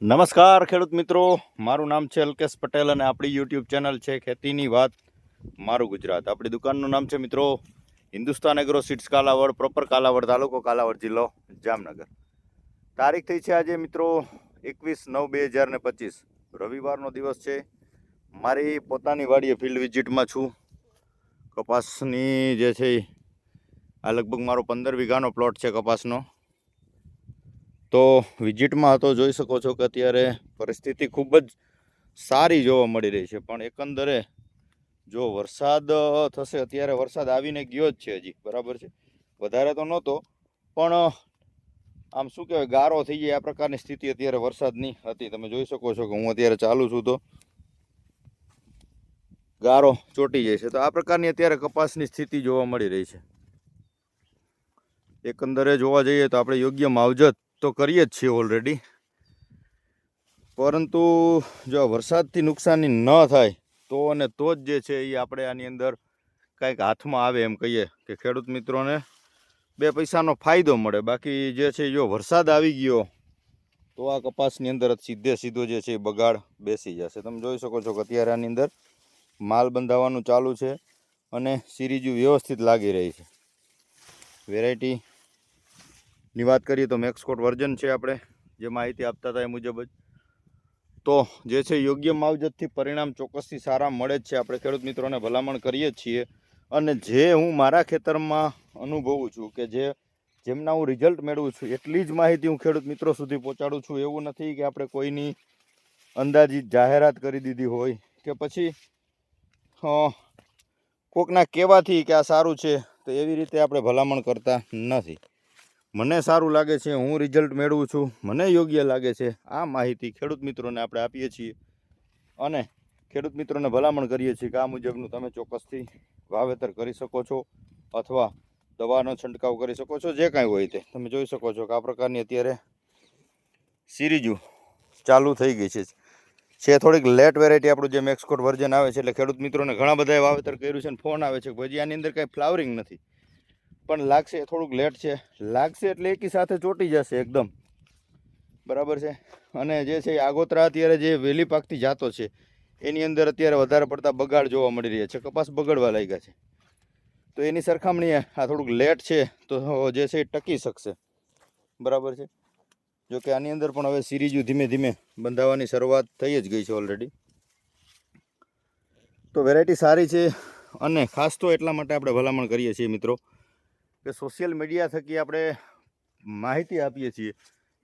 નમસ્કાર ખેડૂત મિત્રો. મારું નામ છે અલ્કેશ પટેલ અને આપણી યુટ્યુબ ચેનલ છે ખેતીની વાત મારું ગુજરાત. આપણી દુકાનનું નામ છે મિત્રો Hindustan agro seeds Kalavad proper Kalavad તાલુકો કાલાવડ જિલ્લો જામનગર. તારીખ થઈ છે આજે મિત્રો એકવીસ નવ બે હજાર ને પચીસ. રવિવારનો દિવસ છે. મારી પોતાની વાડીએ ફિલ્ડ વિઝિટમાં છું. કપાસની જે છે આ લગભગ મારો પંદર વીઘાનો પ્લોટ છે કપાસનો. તો વિઝિટમાં હતો, જોઈ શકો છો કે અત્યારે પરિસ્થિતિ ખૂબ જ સારી જોવા મળી રહી છે. પણ એકંદરે જો વરસાદ થશે, અત્યારે વરસાદ આવીને ગયો જ છે હજી. બરાબર છે? વધારે તો નહોતો, પણ આમ શું કહેવાય, ગારો થઈ જાય, આ પ્રકારની સ્થિતિ અત્યારે વરસાદની હતી. તમે જોઈ શકો છો કે હું અત્યારે ચાલુ છું તો ગારો ચોટી જાય છે. તો આ પ્રકારની અત્યારે કપાસની સ્થિતિ જોવા મળી રહી છે. એકંદરે જોવા જઈએ તો આપણે યોગ્ય માવજત તો કરીએ જ છીએ ઓલરેડી પરંતુ જો વરસાદથી નુકસાની ન થાય, તો અને તો જ જે છે એ આપણે આની અંદર કાંઈક હાથમાં આવે એમ કહીએ કે ખેડૂત મિત્રોને બે પૈસાનો ફાયદો મળે. બાકી જે છે જો વરસાદ આવી ગયો, તો આ કપાસની અંદર જ સીધે સીધો જે છે એ બગાડ બેસી જશે. તમે જોઈ શકો છો કે અત્યારે આની અંદર માલ બંધાવવાનું ચાલુ છે અને સિરીજુ વ્યવસ્થિત લાગી રહી છે. વેરાયટીની વાત કરીએ તો મેક્સકોટ વર્જન છે આપણે, જે માહિતી આપતા હતા એ મુજબ જ. તો જે છે યોગ્ય માવજતથી પરિણામ ચોક્કસથી સારા મળે જ છે. આપણે ખેડૂત મિત્રોને ભલામણ કરીએ છીએ. અને જે હું મારા ખેતરમાં અનુભવું છું કે જે જેમના હું રિઝલ્ટ મેળવું છું, એટલી જ માહિતી હું ખેડૂત મિત્રો સુધી પહોંચાડું છું. એવું નથી કે આપણે કોઈની અંદાજિત જાહેરાત કરી દીધી હોય કે પછી કોકના કહેવાથી કે આ સારું છે, તો એવી રીતે આપણે ભલામણ કરતા નથી. મને સારું લાગે છે, હું રિઝલ્ટ મેળવું છું. મને યોગ્ય લાગે છે. આ માહિતી ખેડૂત મિત્રોને આપણે આપીએ છીએ. અને ખેડૂત મિત્રોને ભલામણ કરીએ છીએ કે આ મુજબનું તમે ચોક્કસથી વાવેતર કરી શકો છો અથવા દવાનો છંટકાવ કરી શકો છો, જે કાંઈ હોય તે. તમે જોઈ શકો છો કે આ પ્રકારની અત્યારે સિરીજો ચાલુ થઈ ગઈ છે. છે થોડીક લેટ વેરાયટી આપણું જે મેક્સકોટ વર્જન આવે છે, એટલે ખેડૂત મિત્રોને ઘણા બધાએ વાવેતર કર્યું છે અને ફોન આવે છે કે ભાઈ આની અંદર કાંઈ ફ્લાવરિંગ નથી. પણ લાગશે, થોડુંક લેટ છે. લાગશે એટલે એકી સાથે ચોટી જશે એકદમ. બરાબર છે? અને જે છે આગોતરા અત્યારે જે વેલી પાકતી જાતો છે, એની અંદર અત્યારે વધારે પડતા બગાડ જોવા મળી રહ્યા છે. કપાસ બગડવા લાગ્યા છે. તો એની સરખામણીએ આ થોડુંક લેટ છે, તો જે છે એ ટકી શકશે. બરાબર છે? જો કે આની અંદર પણ હવે સિરીજુ ધીમે ધીમે બંધાવવાની શરૂઆત થઈ જ ગઈ છે ઓલરેડી તો વેરાયટી સારી છે, અને ખાસ તો એટલા માટે આપણે ભલામણ કરીએ છીએ મિત્રો. કે સોશિયલ મીડિયા થકી આપણે માહિતી આપીએ છીએ,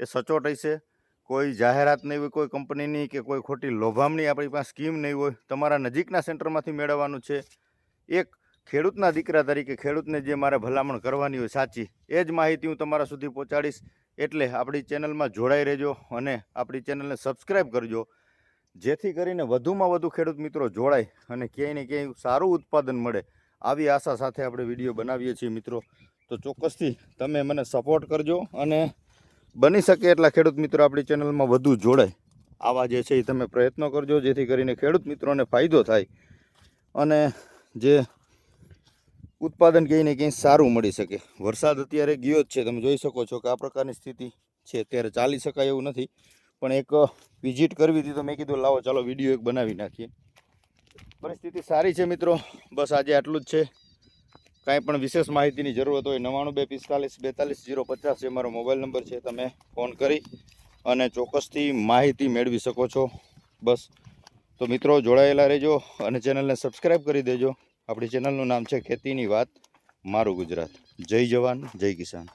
એ સચોટ હશે. કોઈ જાહેરાત નહીં હોય કોઈ કંપનીની કે કોઈ ખોટી લોભામણી આપણી પાસે સ્કીમ નહીં હોય, તમારા નજીકના સેન્ટરમાંથી મેળવવાનું છે. એક ખેડૂતના દીકરા તરીકે ખેડૂતને જે મારે ભલામણ કરવાની હોય સાચી, એ જ માહિતી હું તમારા સુધી પહોંચાડીશ. એટલે આપણી ચેનલમાં જોડાઈ રહેજો અને આપણી ચેનલને સબસ્ક્રાઈબ કરજો. જેથી કરીને વધુમાં વધુ ખેડૂત મિત્રો જોડાય અને ક્યાંય ને ક્યાંય સારું ઉત્પાદન મળે. આવી આશા સાથે આપણે વીડિયો બનાવીએ છીએ મિત્રો. તો ચોક્કસથી તમે મને સપોર્ટ કરજો અને બની શકે એટલા ખેડૂત મિત્રો આપણી ચેનલમાં વધુ જોડાય. આવા જે છે એ તમે પ્રયત્નો કરજો, જેથી કરીને ખેડૂત મિત્રોને ફાયદો થાય અને જે ઉત્પાદન ક્યાંય ને ક્યાંય સારું મળી શકે. વરસાદ અત્યારે ગયો જ છે. તમે જોઈ શકો છો કે આ પ્રકારની સ્થિતિ છે. અત્યારે ચાલી શકાય એવું નથી. પણ એક વિઝિટ કરવી હતી તો મેં કીધું, લાવો, ચાલો, વીડિયો એક બનાવી નાખીએ. પરિસ્થિતિ સારી છે મિત્રો. બસ આજે આટલું જ છે. કાંઈ પણ વિશેષ માહિતીની જરૂરત હોય નવ્વાણું બે પિસ્તાલીસ બેતાલીસ જીરો પચાસ એ મારો મોબાઈલ નંબર છે. તમે ફોન કરી અને ચોક્કસથી માહિતી મેળવી શકો છો. બસ. તો મિત્રો, જોડાયેલા રહેજો અને ચેનલને સબસ્ક્રાઈબ કરી દેજો. આપણી ચેનલનું નામ છે ખેતીની વાત, મારું ગુજરાત. જય જવાન, જય કિસાન.